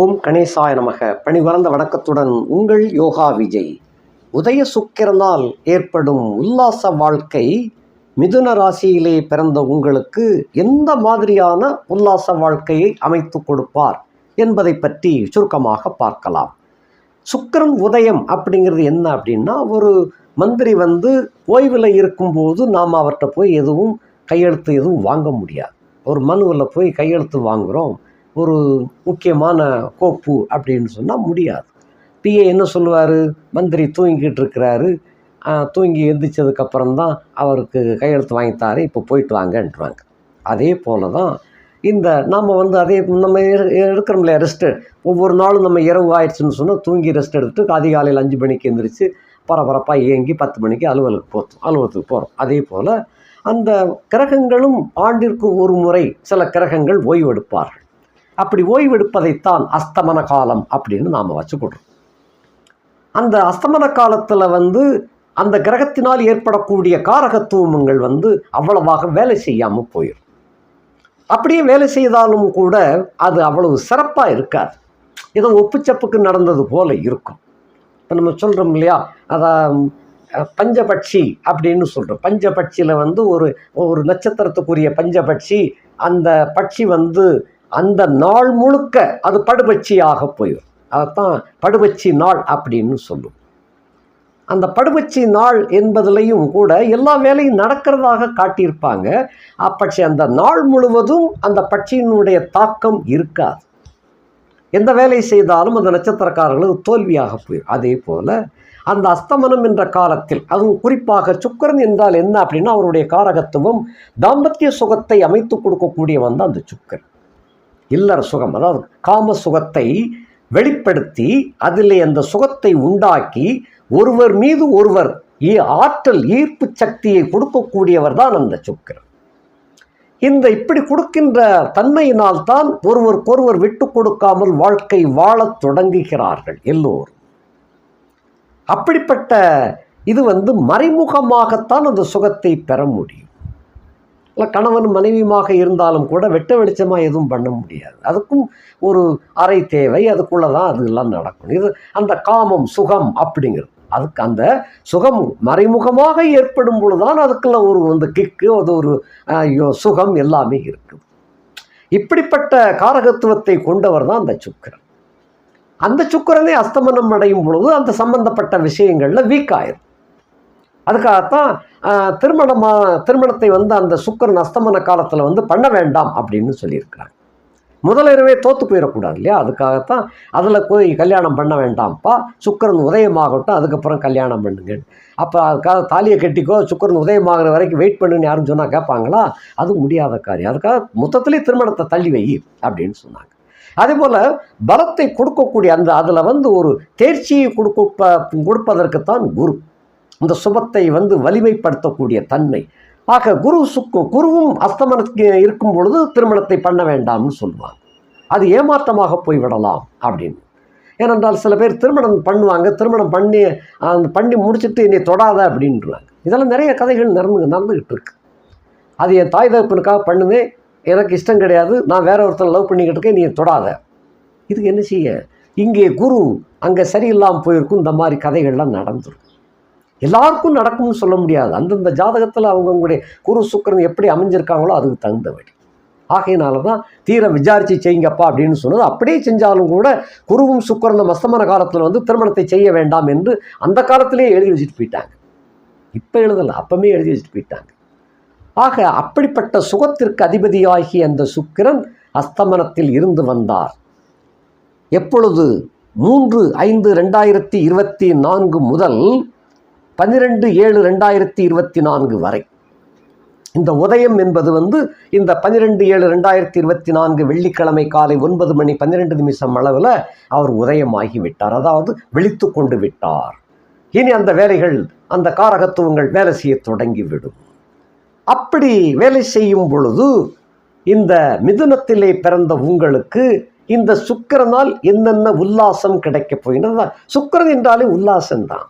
ஓம் கணேசாய நமக. பணிவரந்த வணக்கத்துடன் உங்கள் யோகா விஜய். உதய சுக்கிரனால் ஏற்படும் உல்லாச வாழ்க்கை மிதுன ராசியிலே பிறந்த உங்களுக்கு எந்த மாதிரியான உல்லாச வாழ்க்கையை அமைத்து கொடுப்பார் என்பதை பற்றி சுருக்கமாக பார்க்கலாம். சுக்கிரன் உதயம் அப்படிங்கிறது என்ன அப்படின்னா ஒரு மந்திரி வந்து ஓய்வில் இருக்கும்போது நாம் அவர்கிட்ட போய் எதுவும் கையெழுத்து எதுவும் வாங்க முடியாது. ஒரு மனுவில் போய் கையெழுத்து வாங்குகிறோம் ஒரு முக்கியமான கோப்பு அப்படின்னு சொன்னால் முடியாது. பிஏ என்ன சொல்லுவார்? மந்திரி தூங்கிக்கிட்டு இருக்கிறாரு. தூங்கி எந்திரிச்சதுக்கப்புறம் தான் அவருக்கு கையெழுத்து வாங்கித்தாரு இப்போ போயிட்டு வாங்கன்றாங்க அதே போல தான் இந்த நாம் வந்து அதே நம்ம எ- எடுக்கிறோம் இல்லையா ரெஸ்ட்டு ஒவ்வொரு நாளும் நம்ம இரவு ஆயிடுச்சுன்னு சொன்னால் தூங்கி ரெஸ்ட் எடுத்துட்டு அதிகாலையில் அஞ்சு மணிக்கு எந்திரிச்சு பரபரப்பாக இயங்கி பத்து மணிக்கு அலுவலுக்கு போகிறோம் அலுவலகத்துக்கு போகிறோம் அதே போல் அந்த கிரகங்களும் ஆண்டிற்கு ஒரு முறை சில கிரகங்கள் ஓய்வெடுப்பார்கள். அப்படி ஓய்வெடுப்பதைத்தான் அஸ்தமன காலம் அப்படின்னு நாம் வச்சுக்கிடுறோம். அந்த அஸ்தமன காலத்தில் வந்து அந்த கிரகத்தினால் ஏற்படக்கூடிய காரகத்துவங்கள் வந்து அவ்வளவாக வேலை செய்யாமல் போயிடும் அப்படியே வேலை செய்தாலும் கூட அது அவ்வளவு சிறப்பாக இருக்காது. ஏதோ ஒப்புச்சப்புக்கு நடந்தது போல இருக்கும். இப்போ நம்ம சொல்கிறோம் இல்லையா? அதான் பஞ்சபட்சி அப்படின்னு சொல்கிறோம் பஞ்சபட்சியில் வந்து ஒரு ஒரு நட்சத்திரத்துக்குரிய பஞ்சபட்சி அந்த பட்சி வந்து அந்த நாள் முழுக்க அது படுபட்சியாக போயிடும் அதைத்தான் படுபட்சி நாள் அப்படின்னு சொல்லும். அந்த படுபட்சி நாள் என்பதிலையும் கூட எல்லா வேலையும் நடக்கிறதாக காட்டியிருப்பாங்க. அப்பட்சி அந்த நாள் முழுவதும் அந்த பட்சியினுடைய தாக்கம் இருக்காது. எந்த வேலை செய்தாலும் அந்த நட்சத்திரக்காரர்களுக்கு தோல்வியாக போயிடும் அதே போல் அந்த அஸ்தமனம் என்ற காலத்தில் அதுவும் குறிப்பாக சுக்கரன் என்றால் என்ன அப்படின்னா அவருடைய காரகத்துவம் தாம்பத்திய சுகத்தை அமைத்து கொடுக்கக்கூடியவன் தான் அந்த சுக்கரன். இல்லற சுகம் அதாவது காம சுகத்தை வெளிப்படுத்தி அதிலே அந்த சுகத்தை உண்டாக்கி ஒருவர் மீது ஒருவர் ஆற்றல் ஈர்ப்பு சக்தியை கொடுக்கக்கூடியவர் தான் அந்த சுக்கிரன். இந்த இப்படி கொடுக்கின்ற தன்மையினால் தான் ஒருவருக்கொருவர் விட்டு கொடுக்காமல் வாழ்க்கை வாழத் தொடங்குகிறார்கள் எல்லோரும். அப்படிப்பட்ட இது வந்து மறைமுகமாகத்தான் அந்த சுகத்தை பெற முடியும். இல்லை கணவன் மனைவியுமாக இருந்தாலும் கூட வெட்ட வெளிச்சமாக எதுவும் பண்ண முடியாது. அதுக்கும் ஒரு அறை தேவை அதுக்குள்ளே தான் அதெல்லாம் நடக்கும். இது அந்த காமம் சுகம் அப்படிங்கிறது. அதுக்கு அந்த சுகம் மறைமுகமாக ஏற்படும் பொழுதுதான் அதுக்குள்ள ஒரு அந்த கிக்கு அது ஒரு அஹ், சுகம் எல்லாமே இருக்குது இப்படிப்பட்ட காரகத்துவத்தை கொண்டவர் தான் அந்த சுக்கிரன். அந்த சுக்கரனை அஸ்தமனம் அடையும் பொழுது அந்த சம்பந்தப்பட்ட விஷயங்களில் வீக் ஆயிரும். அதுக்காகத்தான் திருமணமாக திருமணமா திருமணத்தை வந்து அந்த சுக்கர் அஸ்தமன காலத்தில் வந்து பண்ண வேண்டாம் அப்படின்னு சொல்லியிருக்கிறாங்க முதலிரவே தோற்று போயிடக்கூடாது இல்லையா? அதுக்காகத்தான் அதில் போய் கல்யாணம் பண்ண வேண்டாம்ப்பா சுக்கரன் உதயமாகட்டும் அதுக்கப்புறம் கல்யாணம் பண்ணுங்க. அப்போ அதுக்காக தாலியை கட்டிக்கோ சுக்கரன் உதயமாகிற வரைக்கும் வெயிட் பண்ணுன்னு யாரும் சொன்னால் கேட்பாங்களா? அது முடியாத காரியம். அதுக்காக மொத்தத்துலேயே திருமணத்தை தள்ளி வை அப்படின்னு சொன்னாங்க. அதே போல் பலத்தை கொடுக்கக்கூடிய அந்த அதில் வந்து ஒரு தேர்ச்சியை கொடுக்க கொடுப்பதற்குத்தான் குரு. இந்த சுபத்தை வந்து வலிமைப்படுத்தக்கூடிய தன்மை. ஆக குரு சுக்கும் குருவும் அஸ்தமனத்துக்கு இருக்கும் பொழுது திருமணத்தை பண்ண வேண்டாம்னு சொல்லுவாங்க. அது ஏமாற்றமாக போய்விடலாம் அப்படின்னு. ஏனென்றால் சில பேர் திருமணம் பண்ணுவாங்க திருமணம் பண்ணி அந்த பண்ணி முடிச்சுட்டு என்னை தொடாத அப்படின்றாங்க. இதெல்லாம் நிறைய கதைகள் நடந்து நடந்துக்கிட்டு இருக்கு. அது என் தாய் தகப்பனுக்காக பண்ணுவேன் எனக்கு இஷ்டம் கிடையாது நான் வேற ஒருத்தர் லவ் பண்ணிக்கிட்டு இருக்கேன் நீ தொடாத. இதுக்கு என்ன செய்ய? இங்கே குரு அங்கே சரியில்லாமல் போயிருக்கும் இந்த மாதிரி கதைகள்லாம் நடந்துரும். எல்லாருக்கும் நடக்கும்னு சொல்ல முடியாது. அந்தந்த ஜாதகத்தில் அவங்கவுங்களுடைய குரு சுக்கிரன் எப்படி அமைஞ்சிருக்காங்களோ அதுக்கு தகுந்தபடி ஆகையினால தான் தீர விசாரித்து செய்யுங்கப்பா அப்படின்னு சொன்னது. அப்படியே செஞ்சாலும் கூட குருவும் சுக்கரனும் அஸ்தமன காலத்தில் வந்து திருமணத்தை செய்ய வேண்டாம் என்று அந்த காலத்திலேயே எழுதி வச்சுட்டு போயிட்டாங்க. இப்போ எழுதலை அப்பமே எழுதி வச்சுட்டு போயிட்டாங்க. ஆக அப்படிப்பட்ட சுகத்திற்கு அதிபதியாகிய அந்த சுக்கிரன் அஸ்தமனத்தில் இருந்து வந்தார். எப்பொழுது? மூன்று ஐந்து ரெண்டாயிரத்தி இருபத்தி நான்கு முதல் பன்னிரெண்டு ஏழு ரெண்டாயிரத்தி இருபத்தி நான்கு வரை. இந்த உதயம் என்பது வந்து இந்த பன்னிரெண்டு ஏழு ரெண்டாயிரத்தி இருபத்தி நான்கு வெள்ளிக்கிழமை காலை ஒன்பது மணி பன்னிரெண்டு நிமிஷம் அளவில் அவர் உதயமாகி விட்டார். அதாவது விழித்து கொண்டு விட்டார். இனி அந்த வேலைகள் அந்த காரகத்துவங்கள் வேலை செய்ய தொடங்கிவிடும். அப்படி வேலை செய்யும் பொழுது இந்த மிதுனத்திலே பிறந்த உங்களுக்கு இந்த சுக்கரனால் என்னென்ன உல்லாசம் கிடைக்கப் போகின்றது சுக்கரன் என்றாலே உல்லாசம்தான்.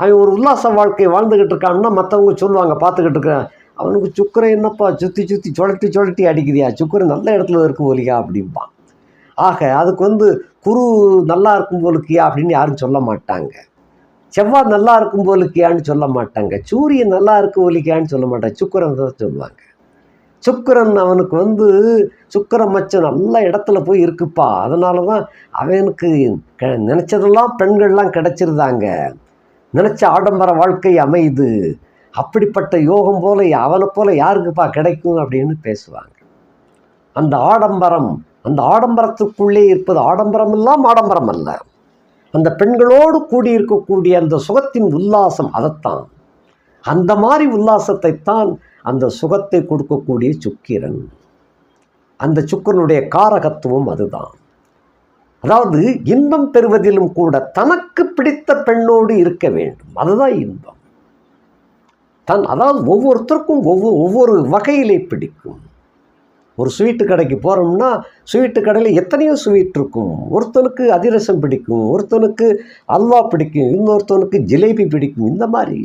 அவன் ஒரு உல்லாச வாழ்க்கை வாழ்ந்துக்கிட்டு இருக்கான்னா மற்றவங்க சொல்லுவாங்க பார்த்துக்கிட்டு இருக்கிறேன் அவனுக்கு சுக்கரை என்னப்பா சுற்றி சுற்றி சுழட்டி சுழட்டி அடிக்குதியா? சுக்கரை நல்ல இடத்துல இருக்கு போலியா? அப்படிம்பான். ஆக அதுக்கு வந்து குரு நல்லா இருக்கும் போலுக்கியா? அப்படின்னு யாரும் சொல்ல மாட்டாங்க. செவ்வாய் நல்லா இருக்கும் போலுக்கியான்னு சொல்ல மாட்டாங்க. சூரியன் நல்லா இருக்கும் போலிக்கியான்னு சொல்ல மாட்டாங்க. சுக்கரன் தான் சொல்லுவாங்க. சுக்கரன் அவனுக்கு வந்து சுக்கர மச்சம் நல்ல இடத்துல போய் இருக்குப்பா. அதனால தான் அவனுக்கு நினச்சதெல்லாம் பெண்கள்லாம் கிடச்சிருந்தாங்க. நினச்ச ஆடம்பர வாழ்க்கை அமையுது அப்படிப்பட்ட யோகம் போல அவனை போல யாருக்குப்பா கிடைக்கும் அப்படின்னு பேசுவாங்க. அந்த ஆடம்பரம் அந்த ஆடம்பரத்துக்குள்ளே இருப்பது ஆடம்பரம் எல்லாம் ஆடம்பரம் அல்ல. அந்த பெண்களோடு கூடி இருக்கக்கூடிய அந்த சுகத்தின் உல்லாசம் அதைத்தான். அந்த மாதிரி உல்லாசத்தை தான் அந்த சுகத்தை கொடுக்கக்கூடிய சுக்கிரன். அந்த சுக்கிரனுடைய காரகத்துவம் அதுதான். அதாவது இன்பம் பெறுவதிலும் கூட தனக்கு பிடித்த பெண்ணோடு இருக்க வேண்டும். அதுதான் இன்பம். தன் அதாவது ஒவ்வொருத்தருக்கும் ஒவ்வொரு ஒவ்வொரு வகையிலே பிடிக்கும். ஒரு ஸ்வீட்டு கடைக்கு போகிறோம்னா ஸ்வீட்டு கடையில் எத்தனையோ ஸ்வீட் இருக்கும். ஒருத்தனுக்கு அதிரசம் பிடிக்கும் ஒருத்தனுக்கு அல்வா பிடிக்கும் இன்னொருத்தனுக்கு ஜிலேபி பிடிக்கும் இந்த மாதிரி.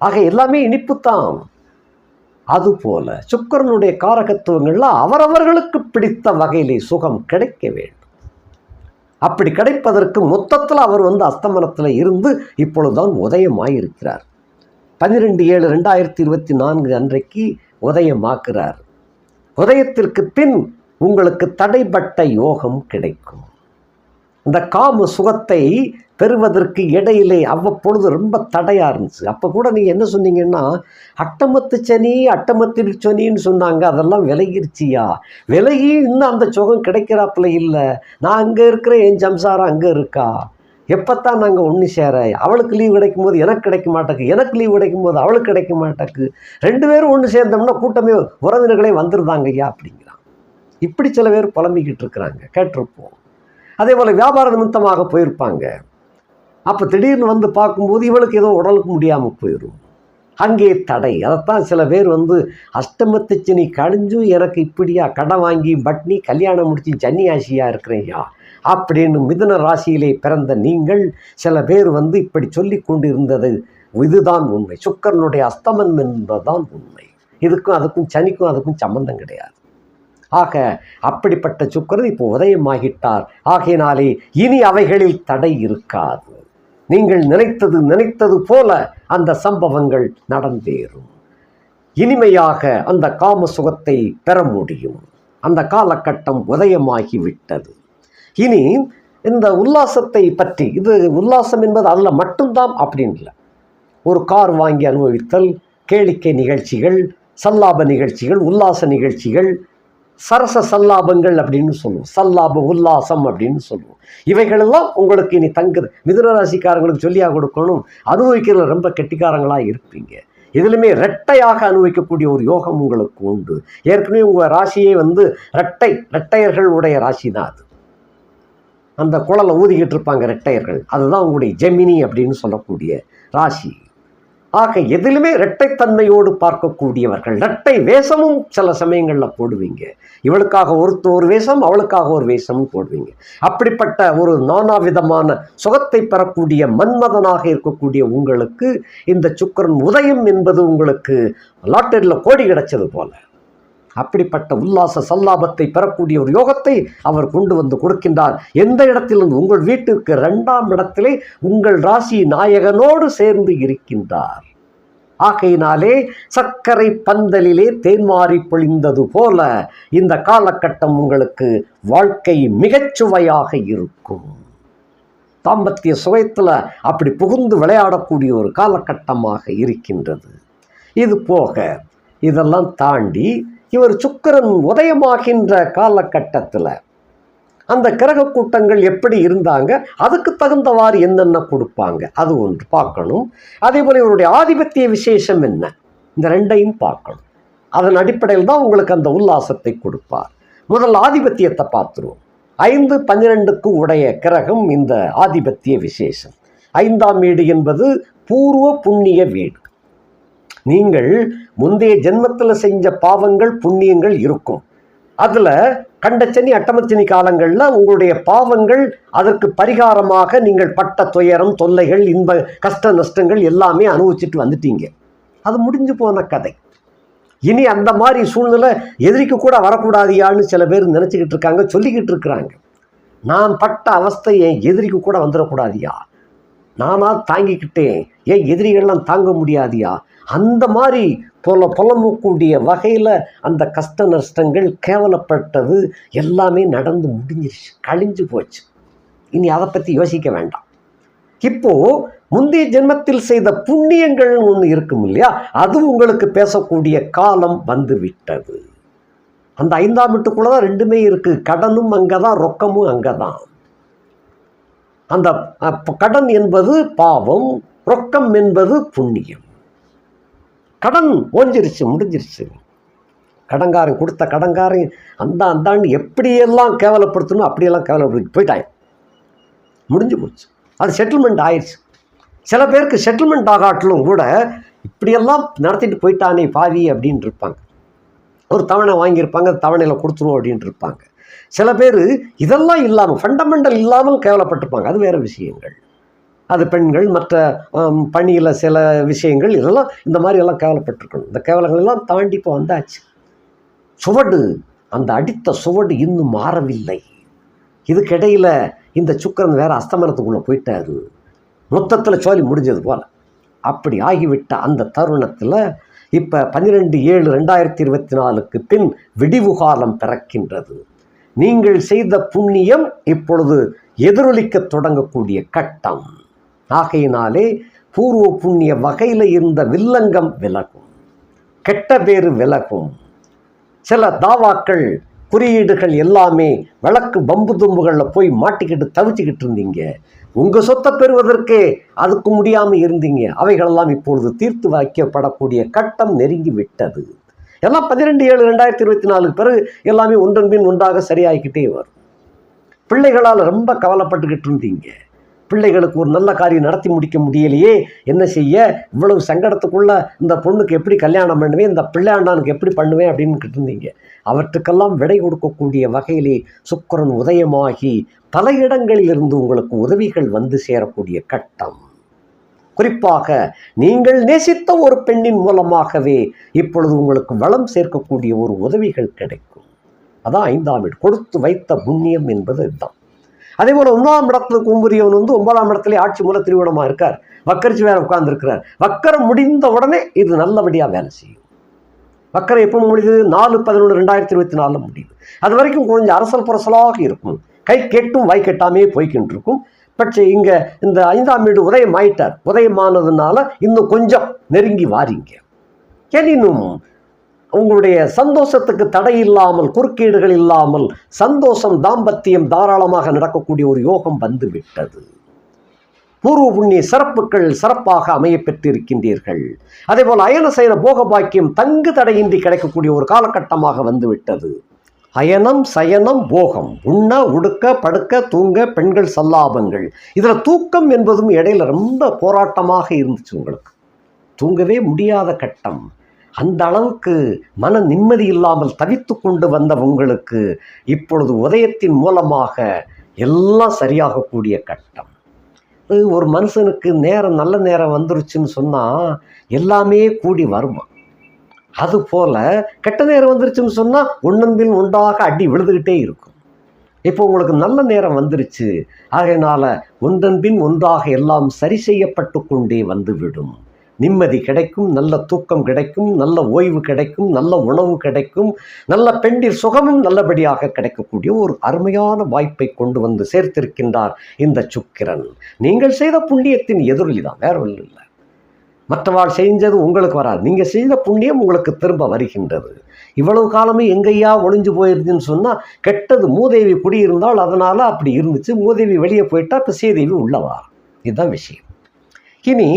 ஆக எல்லாமே இனிப்பு தான் அதுபோல சுக்கரனுடைய காரகத்துவங்கள்லாம் அவரவர்களுக்கு பிடித்த வகையிலே சுகம் கிடைக்க வேண்டும். அப்படி கிடைப்பதற்கு மொத்தத்தில் அவர் வந்து அஸ்தமனத்தில் இருந்து இப்பொழுதுதான் உதயமாயிருக்கிறார். பன்னிரெண்டு ஏழு ரெண்டாயிரத்தி இருபத்தி நான்கு அன்றைக்கு உதயமாக்குறார். உதயத்திற்கு பின் உங்களுக்கு தடைப்பட்ட யோகம் கிடைக்கும். இந்த காம சுகத்தை பெறுவதற்கு இடையிலே அவ்வப்பொழுது ரொம்ப தடையாக இருந்துச்சு. அப்போ கூட நீங்கள் என்ன சொன்னீங்கன்னா அட்டமத்து சனி அட்டமத்தில் சனின்னு சொன்னாங்க. அதெல்லாம் விலகிருச்சியா? விலகி இன்னும் அந்த சுகம் கிடைக்கிறாப்புல இல்லை. நான் அங்கே இருக்கிற என் சம்சாரம் அங்கே இருக்கா? எப்போத்தான் நாங்கள் ஒன்று சேர? அவளுக்கு லீவ் கிடைக்கும் போது எனக்கு கிடைக்க மாட்டேக்கு. எனக்கு லீவ் கிடைக்கும் போது அவளுக்கு கிடைக்க மாட்டேக்கு. ரெண்டு பேரும் ஒன்று சேர்ந்தோம்னா கூட்டமே உறவினர்களே வந்துருந்தாங்க ஐயா அப்படிங்கிறான். இப்படி சில பேர் புலம்பிக்கிட்டு இருக்கிறாங்க. கேட்டிருப்போம். அதே போல் வியாபார நிமித்தமாக போயிருப்பாங்க. அப்போ திடீர்னு வந்து பார்க்கும்போது இவளுக்கு ஏதோ உடலுக்கு முடியாமல் போயிடும் அங்கே தடை. அதைத்தான் சில பேர் வந்து அஷ்டமத்து சனி கழிஞ்சும் எனக்கு இப்படியா கடன் வாங்கி பட்னி கல்யாணம் முடிச்சு சன்னியாசியாக இருக்கிறேயா? அப்படின்னு மிதுன ராசியிலே பிறந்த நீங்கள் சில பேர் வந்து இப்படி சொல்லி கொண்டிருந்தது இதுதான் உண்மை. சுக்கரனுடைய அஸ்தமன் என்பதுதான் உண்மை. இதுக்கும் அதுக்கும் சனிக்கும் அதுக்கும் சம்பந்தம் கிடையாது. ஆக அப்படிப்பட்ட சுக்கரன் இப்போ உதயமாகிட்டார். ஆகையினாலே இனி அவைகளில் தடை இருக்காது. நீங்கள் நினைத்தது நினைத்தது போல அந்த சம்பவங்கள் நடந்தேறும். இனிமையாக அந்த காம சுகத்தை பெற முடியும். அந்த காலகட்டம் உதயமாகி விட்டது இனி இந்த உல்லாசத்தை பற்றி இது உல்லாசம் என்பது அதில் மட்டும்தான் அப்படின்ல இல்லை. ஒரு கார் வாங்கி அனுபவித்தல் கேளிக்கை நிகழ்ச்சிகள் சல்லாப நிகழ்ச்சிகள் உல்லாச நிகழ்ச்சிகள் சரச சல்லாபங்கள் அப்படின்னு சொல்லுவோம். சல்லாப உல்லாசம் அப்படின்னு சொல்லுவோம். இவைகளெல்லாம் உங்களுக்கு இனி தங்குது. மிதுன ராசிக்காரங்களுக்கு சொல்லியாக கொடுக்கணும். அனுபவிக்கிறதுல ரொம்ப கெட்டிக்காரங்களாக இருப்பீங்க. இதுலையுமே ரெட்டையாக அனுபவிக்கக்கூடிய ஒரு யோகம் உங்களுக்கு உண்டு. ஏற்கனவே உங்கள் ராசியே வந்து ரெட்டை ரெட்டையர்கள் உடைய ராசி தான் அது. அந்த குழலை ஊதிக்கிட்டு இருப்பாங்க ரெட்டையர்கள் அதுதான் உங்களுடைய ஜெமினி அப்படின்னு சொல்லக்கூடிய ராசி. ஆக எதிலுமே இரட்டைத்தன்மையோடு பார்க்கக்கூடியவர்கள் இரட்டை வேஷமும் சில சமயங்களில் போடுவீங்க. இவளுக்காக ஒருத்த ஒரு வேஷம் அவளுக்காக ஒரு வேஷமும் போடுவீங்க. அப்படிப்பட்ட ஒரு நானா விதமான சுகத்தை பெறக்கூடிய மன்மதனாக இருக்கக்கூடிய உங்களுக்கு இந்த சுக்கரன் உதயம் என்பது உங்களுக்கு லாட்டரியில் கோடி கிடைச்சது போல. அப்படிப்பட்ட உல்லாச சல்லாபத்தை பெறக்கூடிய ஒரு யோகத்தை அவர் கொண்டு வந்து கொடுக்கின்றார். எந்த இடத்திலிருந்து உங்கள் வீட்டிற்கு இரண்டாம் இடத்திலே உங்கள் ராசி நாயகனோடு சேர்ந்து இருக்கின்றார். ஆகையினாலே சர்க்கரை பந்தலிலே தேன்மாறி பொழிந்தது போல இந்த காலகட்டம் உங்களுக்கு வாழ்க்கை மிகச்சுவையாக இருக்கும். தாம்பத்திய சுயத்தில் அப்படி புகுந்து விளையாடக்கூடிய ஒரு காலகட்டமாக இருக்கின்றது. இது போக இதெல்லாம் தாண்டி இவர் சுக்கிரன் உதயமாகின்ற காலகட்டத்தில் அந்த கிரக கூட்டங்கள் எப்படி இருந்தாங்க? அதுக்கு தகுந்தவாறு என்னென்ன கொடுப்பாங்க? அது ஒன்று பார்க்கணும். அதே போல் இவருடைய ஆதிபத்திய விசேஷம் என்ன? இந்த ரெண்டையும் பார்க்கணும். அதன் அடிப்படையில் தான் உங்களுக்கு அந்த உல்லாசத்தை கொடுப்பார். முதல் ஆதிபத்தியத்தை பார்த்துருவோம். ஐந்து பன்னிரெண்டுக்கு உடைய கிரகம் இந்த ஆதிபத்திய விசேஷம். ஐந்தாம் வீடு என்பது பூர்வ புண்ணிய வீடு. நீங்கள் முந்தைய ஜென்மத்தில் செஞ்ச பாவங்கள் புண்ணியங்கள் இருக்கும். அதில் கண்டச்சனி அட்டமச்சனி காலங்களில் உங்களுடைய பாவங்கள் அதற்கு பரிகாரமாக நீங்கள் பட்ட துயரம் தொல்லைகள் இன்ப கஷ்ட நஷ்டங்கள் எல்லாமே அனுபவிச்சுட்டு வந்துட்டீங்க. அது முடிஞ்சு போன கதை. இனி அந்த மாதிரி சூழ்நிலை எதிரிக்கு கூட வரக்கூடாதியான்னு சில பேர் நினச்சிக்கிட்டு இருக்காங்க சொல்லிக்கிட்டு இருக்கிறாங்க. நான் பட்ட அவஸ்தை என் எதிரிக்கு கூட வந்துடக்கூடாதியா? நானா தாங்கிக்கிட்டேன். ஏன் எதிரிகள்லாம் தாங்க முடியாதியா? அந்த மாதிரி போல புலம்பக்கூடிய வகையில் அந்த கஷ்ட நஷ்டங்கள் கேவலப்பட்டது எல்லாமே நடந்து முடிஞ்சிருச்சு. கழிஞ்சு போச்சு. இனி அதை பற்றி யோசிக்க வேண்டாம். இப்போது முந்தைய ஜென்மத்தில் செய்த புண்ணியங்கள்னு ஒன்று இருக்கும் இல்லையா? அது உங்களுக்கு பேசக்கூடிய காலம் வந்து விட்டது அந்த ஐந்தாம் வீட்டுக்குள்ளே தான் ரெண்டுமே இருக்குது கடனும் அங்கே தான் ரொக்கமும் அங்கே தான் அந்த கடன் என்பது பாவம் ரொக்கம் என்பது புண்ணியம். கடன் ஓஞ்சிருச்சு முடிஞ்சிருச்சு. கடன்காரன் கொடுத்த கடங்காரன் அந்த அந்தாண்டு எப்படியெல்லாம் கேவலப்படுத்தணும் அப்படியெல்லாம் கேவலப்படுத்தி போயிட்டாங்க முடிஞ்சு போச்சு. அது செட்டில்மெண்ட் ஆயிடுச்சு. சில பேருக்கு செட்டில்மெண்ட் ஆகாட்டிலும் கூட இப்படியெல்லாம் நடத்திட்டு போயிட்டானே பாவி அப்படின்னு இருப்பாங்க. ஒரு தவணை வாங்கியிருப்பாங்க தவணையில் கொடுத்துருவோம் அப்படின்ட்டு இருப்பாங்க. சில பேர் இதெல்லாம் இல்லாமல் ஃபண்டமெண்டல் இல்லாமல் கேவலப்பட்டிருப்பாங்க அது வேறு விஷயங்கள். அது பெண்கள் மற்ற பணியில் சில விஷயங்கள் இதெல்லாம் இந்த மாதிரி எல்லாம் கேவலப்பட்டிருக்கணும். இந்த கேவலங்கள் எல்லாம் தாண்டி இப்போ வந்தாச்சு. சுவடு அந்த அடித்த சுவடு இன்னும் மாறவில்லை. இதுக்கிடையில் இந்த சுக்கரன் வேற அஸ்தமனத்துக்குள்ளே போயிட்டாரு. மொத்தத்தில் சோலி முடிஞ்சது போல். அப்படி ஆகிவிட்ட அந்த தருணத்தில் இப்போ பன்னிரெண்டு ஏழு ரெண்டாயிரத்தி இருபத்தி நாலுக்கு பின் விடிவு காலம் பிறக்கின்றது. நீங்கள் செய்த புண்ணியம் இப்பொழுது எதிரொலிக்க தொடங்கக்கூடிய கட்டம். ஆகையினாலே பூர்வ புண்ணிய வகையில் இருந்த வில்லங்கம் விலகும். கெட்ட பேரு விலகும். சில தாவாக்கள் குறியீடுகள் எல்லாமே வழக்கு பம்பு தும்புகளில் போய் மாட்டிக்கிட்டு தவிச்சுக்கிட்டு இருந்தீங்க. உங்கள் சொத்தை பெறுவதற்கே அதுக்கு முடியாமல் இருந்தீங்க. அவைகளெல்லாம் இப்பொழுது தீர்த்து வைக்கப்படக்கூடிய கட்டம் நெருங்கி விட்டது. எல்லாம் பதிரெண்டு ஏழு ரெண்டாயிரத்தி இருபத்தி நாலுக்கு பிறகு எல்லாமே ஒன்றன் பின் ஒன்றாக சரியாகிக்கிட்டே வரும். பிள்ளைகளால் ரொம்ப கவலைப்பட்டுக்கிட்டு இருந்தீங்க. பிள்ளைகளுக்கு ஒரு நல்ல காரியம் நடத்தி முடிக்க முடியலையே. என்ன செய்ய? இவ்வளவு சங்கடத்துக்குள்ள இந்த பொண்ணுக்கு எப்படி கல்யாணம் பண்ணுவேன்? இந்த பிள்ளையாண்டானுக்கு எப்படி பண்ணுவேன்? அப்படின்னு இருந்தீங்க. அவற்றுக்கெல்லாம் விடை கொடுக்கக்கூடிய வகையிலே சுக்கரன் உதயமாகி பல இடங்களில் இருந்து உங்களுக்கு உதவிகள் வந்து சேரக்கூடிய கட்டம். குறிப்பாக நீங்கள் நேசித்த ஒரு பெண்ணின் மூலமாகவே இப்பொழுது உங்களுக்கு வளம் சேர்க்கக்கூடிய ஒரு உதவிகள் கிடைக்கும். அதான் ஐந்தாம் இடம் கொடுத்து வைத்த புண்ணியம் என்பது இதுதான். அதே போல் ஒன்பதாம் இடத்துல கும்புரியவன் வந்து ஒன்பதாம் இடத்துல ஆட்சி மூல திருவணமாக இருக்கார். வக்கரிச்சு வேற உட்கார்ந்துருக்கிறார். வக்கரம் முடிந்த உடனே இது நல்லபடியாக வேலை செய்யும். வக்கரம் எப்போ முடியுது நாலு பதினொன்று ரெண்டாயிரத்தி இருபத்தி நாலில் முடியுது. அது வரைக்கும் கொஞ்சம் அரசல் புரசலாக இருக்கும். கை கெட்டும் வாய் கெட்டாமே போய்கிட்டு இருக்கும் பட் இங்கே இந்த ஐந்தாம் வீடு உதயம் ஆயிட்டார் உதயமானதுனால இன்னும் கொஞ்சம் நெருங்கி வாரிங்க. எனினும் உங்களுடைய சந்தோஷத்துக்கு தடை இல்லாமல் குறுக்கீடுகள் இல்லாமல் சந்தோஷம் தாம்பத்தியம் தாராளமாக நடக்கக்கூடிய ஒரு யோகம் வந்து விட்டது பூர்வ புண்ணிய சிறப்புகள் சிறப்பாக அமைய பெற்றிருக்கின்றீர்கள். அதே போல் அயன செய்த போக பாக்கியம் தங்கு தடையின்றி கிடைக்கக்கூடிய ஒரு காலகட்டமாக வந்து விட்டது அயனம் சயனம் போகம். உண்ண உடுக்க படுக்க தூங்க பெண்கள் சல்லாபங்கள். இதில் தூக்கம் என்பதும் இடையில ரொம்ப போராட்டமாக இருந்துச்சு உங்களுக்கு. தூங்கவே முடியாத கட்டம். அந்த அளவுக்கு மன நிம்மதி இல்லாமல் தவித்து கொண்டு வந்த உங்களுக்கு இப்பொழுது உதயத்தின் மூலமாக எல்லாம் சரியாகக்கூடிய கட்டம். ஒரு மனுஷனுக்கு நேரம் நல்ல நேரம் வந்துருச்சுன்னு சொன்னால் எல்லாமே கூடி வருமா? அதுபோல் கெட்ட நேரம் வந்துருச்சுன்னு சொன்னால் ஒன்றன்பின் உண்டாக அடி விழுதுகிட்டே இருக்கும். இப்போ உங்களுக்கு நல்ல நேரம் வந்துருச்சு. ஆகையினால் ஒன்றன்பின் ஒன்றாக எல்லாம் சரி செய்யப்பட்டு கொண்டே வந்துவிடும். நிம்மதி கிடைக்கும் நல்ல தூக்கம் கிடைக்கும் நல்ல ஓய்வு கிடைக்கும் நல்ல உணவு கிடைக்கும் நல்ல பெண்டில் சுகமும் நல்லபடியாக கிடைக்கக்கூடிய ஒரு அருமையான வாய்ப்பை கொண்டு வந்து சேர்த்திருக்கின்றார் இந்த சுக்கிரன். நீங்கள் செய்த புண்ணியத்தின் எதிரொலி தான் வேற ஒன்றும் இல்லை மற்றவாள் செஞ்சது உங்களுக்கு வராது. நீங்கள் செய்த புண்ணியம் உங்களுக்கு திரும்ப வருகின்றது. இவ்வளவு காலமே எங்கேயா ஒளிஞ்சு போயிருந்துன்னு சொன்னால் கெட்டது மூதேவி குடியிருந்தால் அதனால் அப்படி இருந்துச்சு. மூதேவி வெளியே போயிட்டா இப்போ சீதேவி உள்ளவா இதுதான் விஷயம். இனி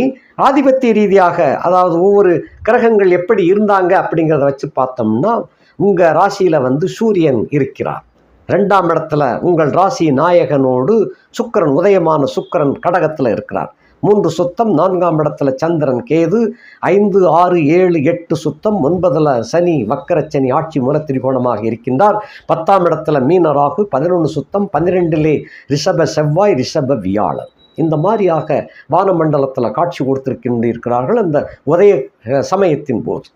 ஆதிபத்திய ரீதியாக அதாவது ஒவ்வொரு கிரகங்கள் எப்படி இருந்தாங்க அப்படிங்கிறத வச்சு பார்த்தோம்னா உங்கள் ராசியில் வந்து சூரியன் இருக்கிறார். ரெண்டாம் இடத்துல உங்கள் ராசி நாயகனோடு சுக்கரன் உதயமான சுக்கரன் கடகத்தில் இருக்கிறார். மூன்று சுத்தம் நான்காம் இடத்துல சந்திரன் கேது ஐந்து ஆறு ஏழு எட்டு சுத்தம் ஒன்பதில் சனி வக்கரச்சனி ஆட்சி மூல திரிகோணமாக இருக்கின்றார். பத்தாம் இடத்துல மீன ராகு பதினொன்று சுத்தம் பன்னிரெண்டிலே ரிஷப செவ்வாய் ரிஷப வியாழன். இந்த மாதிரியாக வானமண்டலத்தில் காட்சி கொடுத்திருக்கின்றிருக்கிறார்கள் அந்த உதய சமயத்தின் போது.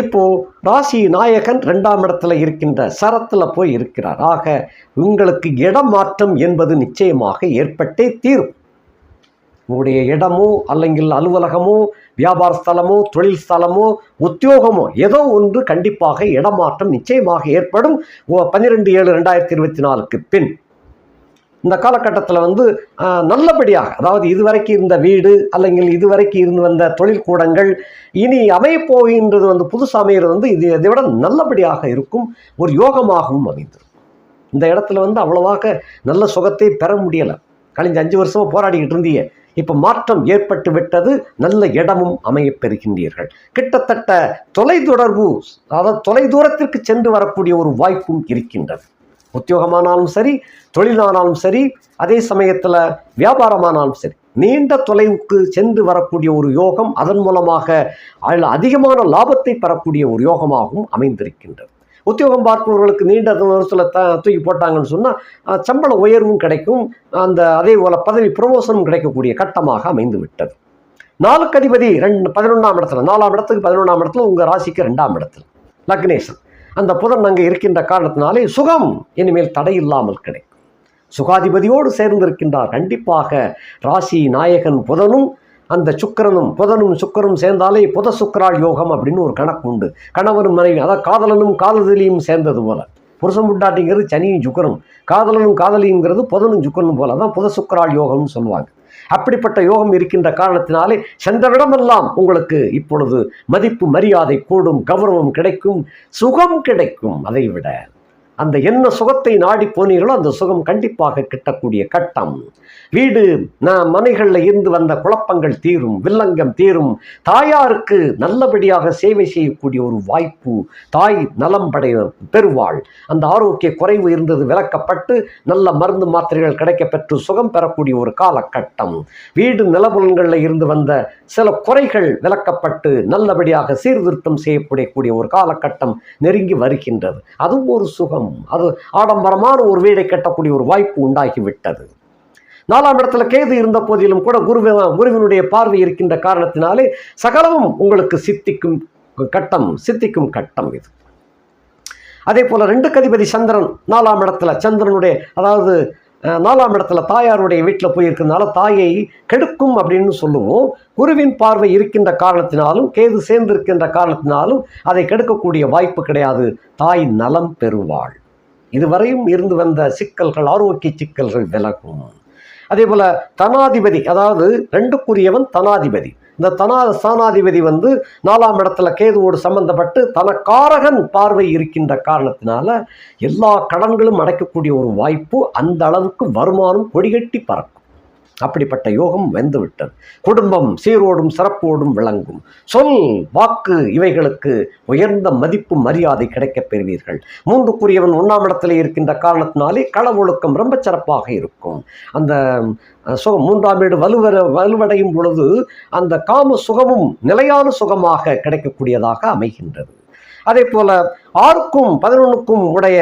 இப்போது ராசி நாயகன் ரெண்டாம் இடத்துல இருக்கின்ற சரத்தில் போய் இருக்கிறார். ஆக உங்களுக்கு இடமாற்றம் என்பது நிச்சயமாக ஏற்பட்டே தீரும். உங்களுடைய இடமோ அல்லங்கில் அலுவலகமோ வியாபார ஸ்தலமோ தொழில் ஸ்தலமோ உத்தியோகமோ ஏதோ ஒன்று கண்டிப்பாக இடமாற்றம் நிச்சயமாக ஏற்படும் ஓ- பன்னிரெண்டு ஏழு ரெண்டாயிரத்தி இருபத்தி நாலுக்கு பின் இந்த காலகட்டத்தில் வந்து நல்லபடியாக அதாவது இதுவரைக்கும் இருந்த வீடு அல்லங்கில் இதுவரைக்கும் இருந்து வந்த தொழிற்கூடங்கள் இனி அமையப்போகின்றது வந்து புதுசு அமைகிறது வந்து இது இதை விட நல்லபடியாக இருக்கும் ஒரு யோகமாகவும் அமைந்திருக்கும். இந்த இடத்துல வந்து அவ்வளோவாக நல்ல சுகத்தை பெற முடியலை. கழிஞ்ச அஞ்சு வருஷமாக போராடிக்கிட்டு இருந்தீங்க இப்போ மாற்றம் ஏற்பட்டு விட்டது நல்ல இடமும் அமையப் பெறுகின்றீர்கள். கிட்டத்தட்ட தொலைத்தொடர்பு அதாவது தொலைதூரத்திற்கு சென்று வரக்கூடிய ஒரு வாய்ப்பும் இருக்கின்றது. உத்தியோகமானாலும் சரி தொழிலானாலும் சரி அதே சமயத்தில் வியாபாரமானாலும் சரி நீண்ட தொலைவுக்கு சென்று வரக்கூடிய ஒரு யோகம் அதன் மூலமாக அதில் அதிகமான லாபத்தை பெறக்கூடிய ஒரு யோகமாகவும் அமைந்திருக்கின்றது. உத்தியோகம் பார்ப்பவர்களுக்கு நீண்ட வருஷத்தில் த தூக்கி போட்டாங்கன்னு சொன்னால் சம்பள உயர்வும் கிடைக்கும். அந்த அதே போல் பதவி ப்ரமோஷனும் கிடைக்கக்கூடிய கட்டமாக அமைந்து விட்டது நாலுக்கு அதிபதி ரெண்டு பதினொன்றாம் இடத்துல நாலாம் இடத்துக்கு பதினொன்றாம் இடத்துல உங்கள் ராசிக்கு ரெண்டாம் இடத்துல. லக்னேசன். அந்த புதன் அங்கே இருக்கின்ற காரணத்தினாலே சுகம் இனிமேல் தடை இல்லாமல் கிடைக்கும். சுகாதிபதியோடு சேர்ந்திருக்கின்றார். கண்டிப்பாக ராசி நாயகன் புதனும் அந்த சுக்கிரனும் புதனும் சுக்கிரனும் சேர்ந்தாலே புத சுக்கரால் யோகம் அப்படின்னு ஒரு கணக்கு உண்டு. கணவனும் மனைவி அதாவது காதலனும் காதலியும் சேர்ந்தது போல. புருஷன் புண்டாட்டிங்கிறது சனியும் சுக்கரும் காதலனும் காதலிங்கிறது புதனும் சுக்கரனும் போல. அதான் புத சுக்கரால் யோகம்னு சொல்லுவாங்க. அப்படிப்பட்ட யோகம் இருக்கின்ற காரணத்தினாலே சென்றவிடமெல்லாம் உங்களுக்கு இப்பொழுது மதிப்பு மரியாதை கூடும் கௌரவம் கிடைக்கும் சுகம் கிடைக்கும். அதை விட அந்த என்ன சுகத்தை நாடி போனீர்களோ அந்த சுகம் கண்டிப்பாக கிட்டக்கூடிய கட்டம். வீடு நான் மனைகளில் இருந்து வந்த குழப்பங்கள் தீரும் வில்லங்கம் தீரும். தாயாருக்கு நல்லபடியாக சேவை செய்யக்கூடிய ஒரு வாய்ப்பு தாய் நலம் படைய பெறுவாள். அந்த ஆரோக்கிய குறைவு இருந்தது விளக்கப்பட்டு நல்ல மருந்து மாத்திரைகள் கிடைக்கப்பெற்று சுகம் பெறக்கூடிய ஒரு காலகட்டம். வீடு நிலபுலன்களில் இருந்து வந்த சில குறைகள் விளக்கப்பட்டு நல்லபடியாக சீர்திருத்தம் செய்யப்படக்கூடிய ஒரு காலகட்டம் நெருங்கி வருகின்றது. அதுவும் ஒரு சுகம். அது ஆடம்பரமான ஒரு வீடை கட்டக்கூடிய ஒரு வாய்ப்பு உண்டாகிவிட்டது. நாலாம் இடத்துல கேது இருந்த போதிலும் கூட குருவி குருவினுடைய பார்வை இருக்கின்ற காரணத்தினாலே சகலமும் உங்களுக்கு சித்திக்கும் கட்டம் சித்திக்கும் கட்டம் இது. அதே போல ரெண்டு கதிபதி சந்திரன் நாலாம் இடத்துல சந்திரனுடைய அதாவது அஹ், நாலாம் இடத்துல தாயாருடைய வீட்டில் போய் இருக்கிறதுனால தாயை கெடுக்கும் அப்படின்னு சொல்லுவோம். குருவின் பார்வை இருக்கின்ற காரணத்தினாலும் கேது சேர்ந்திருக்கின்ற காரணத்தினாலும் அதை கெடுக்கக்கூடிய வாய்ப்பு கிடையாது. தாய் நலம் பெறுவாள். இதுவரையும் இருந்து வந்த சிக்கல்கள் ஆரோக்கிய சிக்கல்கள் விலகும். அதே போல தனாதிபதி அதாவது ரெண்டுக்குரியவன் தனாதிபதி. இந்த தனா ஸ்தானாதிபதி வந்து நாலாம் இடத்துல கேதுவோடு சம்பந்தப்பட்டு தனக்காரகன் பார்வை இருக்கின்ற காரணத்தினால எல்லா கடன்களும் அடைக்கக்கூடிய ஒரு வாய்ப்பு அந்த அளவுக்கு வருமானம் கொடிகட்டி பறக்கும். அப்படிப்பட்ட யோகம் வந்துவிட்டது. குடும்பம் சீரோடும் சிறப்போடும் விளங்கும். சொல் வாக்கு இவைகளுக்கு உயர்ந்த மதிப்பு மரியாதை கிடைக்கப் பெறுவீர்கள். மூன்றுக்குரியவன் ஒன்றாம் இடத்துல இருக்கின்ற காரணத்தினாலே கள ஒழுக்கம் ரொம்ப சிறப்பாக இருக்கும். அந்த சுக சுகம் மூன்றாம் வீடு வலுவர வலுவடையும் பொழுது அந்த காம சுகமும் நிலையான சுகமாக கிடைக்கக்கூடியதாக அமைகின்றது. அதே போல ஆறுக்கும் பதினொன்றுக்கும் உடைய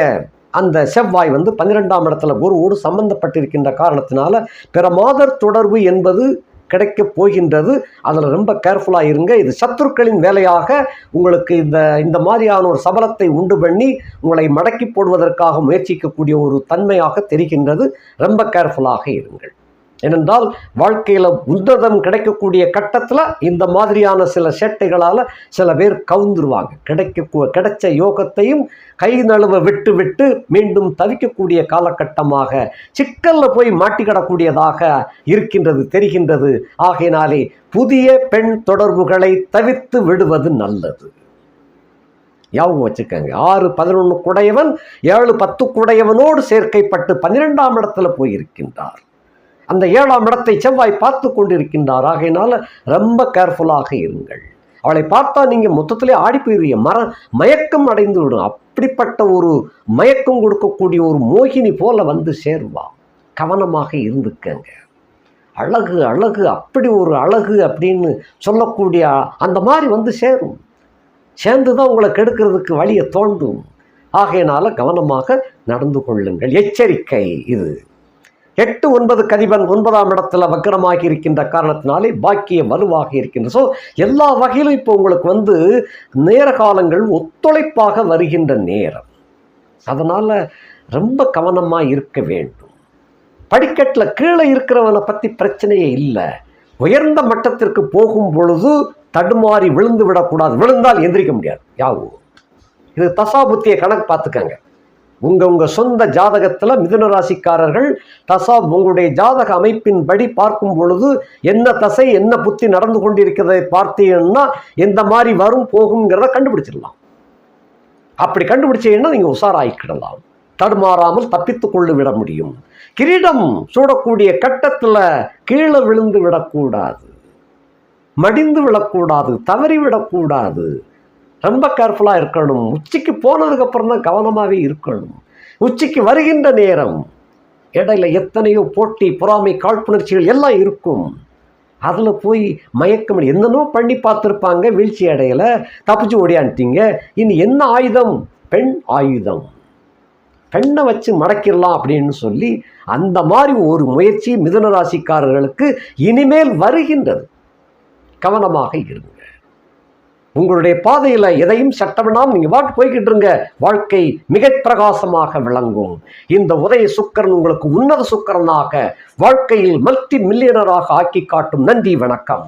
அந்த செவ்வாய் வந்து பன்னிரெண்டாம் இடத்துல குருவோடு சம்பந்தப்பட்டிருக்கின்ற காரணத்தினால பிற மாதர் தொடர்பு என்பது கிடைக்கப் போகின்றது. அதில் ரொம்ப கேர்ஃபுல்லாக இருங்க. இது சத்துருக்களின் வேலையாக உங்களுக்கு இந்த இந்த மாதிரியான ஒரு சபலத்தை உண்டு பண்ணி உங்களை மடக்கி போடுவதற்காக முயற்சிக்கக்கூடிய ஒரு தன்மையாக தெரிகின்றது. ரொம்ப கேர்ஃபுல்லாக இருங்கள். ஏனென்றால் வாழ்க்கையில் உன்னதம் கிடைக்கக்கூடிய கட்டத்தில் இந்த மாதிரியான சில சேட்டைகளால் சில பேர் கவுந்துருவாங்க. கிடைக்க கிடைச்ச யோகத்தையும் கை நழுவ விட்டு விட்டு மீண்டும் தவிக்கக்கூடிய காலகட்டமாக சிக்கலில் போய் மாட்டிக்கிடக்கூடியதாக இருக்கின்றது தெரிகின்றது. ஆகையினாலே புதிய பெண் தொடர்புகளை தவிர்த்து விடுவது நல்லது. யாவும் வச்சுக்கோங்க. ஆறு பதினொன்று குடையவன் ஏழு பத்து குடையவனோடு சேர்க்கைப்பட்டு பன்னிரெண்டாம் இடத்துல போயிருக்கின்றார். அந்த ஏழாம் இடத்தை செவ்வாய் பார்த்து கொண்டிருக்கின்றார். ஆகையினால ரொம்ப கேர்ஃபுல்லாக இருங்கள். அவளை பார்த்தா நீங்கள் மொத்தத்திலே ஆடி போயிருவீங்க. மர மயக்கம் அடைந்து விடும் அப்படிப்பட்ட ஒரு மயக்கம் கொடுக்கக்கூடிய ஒரு மோகினி போல வந்து சேருவா. கவனமாக இருந்துக்கங்க. அழகு அழகு அப்படி ஒரு அழகு அப்படின்னு சொல்லக்கூடிய அந்த மாதிரி வந்து சேரும். சேர்ந்து தான் உங்களை கெடுக்கிறதுக்கு வழியை தோண்டும். ஆகையினால கவனமாக நடந்து கொள்ளுங்கள். எச்சரிக்கை இது. எட்டு ஒன்பது கதிபன் ஒன்பதாம் இடத்துல வக்கரமாகி இருக்கின்ற காரணத்தினாலே பாக்கியம் வலுவாக இருக்கின்ற ஸோ எல்லா வகையிலும் இப்போ உங்களுக்கு வந்து நேர காலங்கள் ஒத்துழைப்பாக வருகின்ற நேரம். அதனால் ரொம்ப கவனமாக இருக்க வேண்டும். படிக்கட்டில் கீழே இருக்கிறவனை பற்றி பிரச்சனையே இல்லை. உயர்ந்த மட்டத்திற்கு போகும் பொழுது தடுமாறி விழுந்து விடக்கூடாது. விழுந்தால் எந்திரிக்க முடியாது. யாவும் இது தசாபுத்திய கணக்கு பார்த்துக்கங்க. உங்கள் உங்கள் சொந்த ஜாதகத்தில் மிதுன ராசிக்காரர்கள் தசா உங்களுடைய ஜாதக அமைப்பின்படி பார்க்கும் பொழுது என்ன தசை என்ன புத்தி நடந்து கொண்டிருக்கிறதை பார்த்தீங்கன்னா எந்த மாதிரி வரும் போகுங்கிறத கண்டுபிடிச்சிடலாம். அப்படி கண்டுபிடிச்சீங்கன்னா நீங்கள் உஷாராயிக்கிடலாம். தடுமாறாமல் தப்பித்து கொண்டு விட முடியும். கிரீடம் சூடக்கூடிய கட்டத்தில் கீழே விழுந்து விடக்கூடாது. மடிந்து விடக்கூடாது தவறி விடக்கூடாது. ரொம்ப கேர்ஃபுல்லாக இருக்கணும். உச்சிக்கு போனதுக்கப்புறம் தான் கவனமாகவே இருக்கணும். உச்சிக்கு வருகின்ற நேரம் இடையில எத்தனையோ போட்டி பொறாமை காழ்ப்புணர்ச்சிகள் எல்லாம் இருக்கும். அதில் போய் மயக்கம் என்னென்னோ பண்ணி பார்த்துருப்பாங்க வீழ்ச்சி அடையில் தப்பிச்சு ஓடியான்ட்டீங்க இனி என்ன ஆயுதம்? பெண் ஆயுதம். பெண்ணை வச்சு மடக்கிடலாம் அப்படின்னு சொல்லி அந்த மாதிரி ஒரு முயற்சி மிதுன ராசிக்காரர்களுக்கு இனிமேல் வருகின்றது. கவனமாக இருங்கள். உங்களுடைய பாதையில் எதையும் சட்டமிடாமல் நீங்கள் வாட்டு போய்கிட்டு இருங்க. வாழ்க்கை மிக பிரகாசமாக விளங்கும். இந்த உதய சுக்கரன் உங்களுக்கு உன்னத சுக்கரனாக வாழ்க்கையில் மல்டி மில்லியனராக ஆக்கி காட்டும் நன்றி வணக்கம்.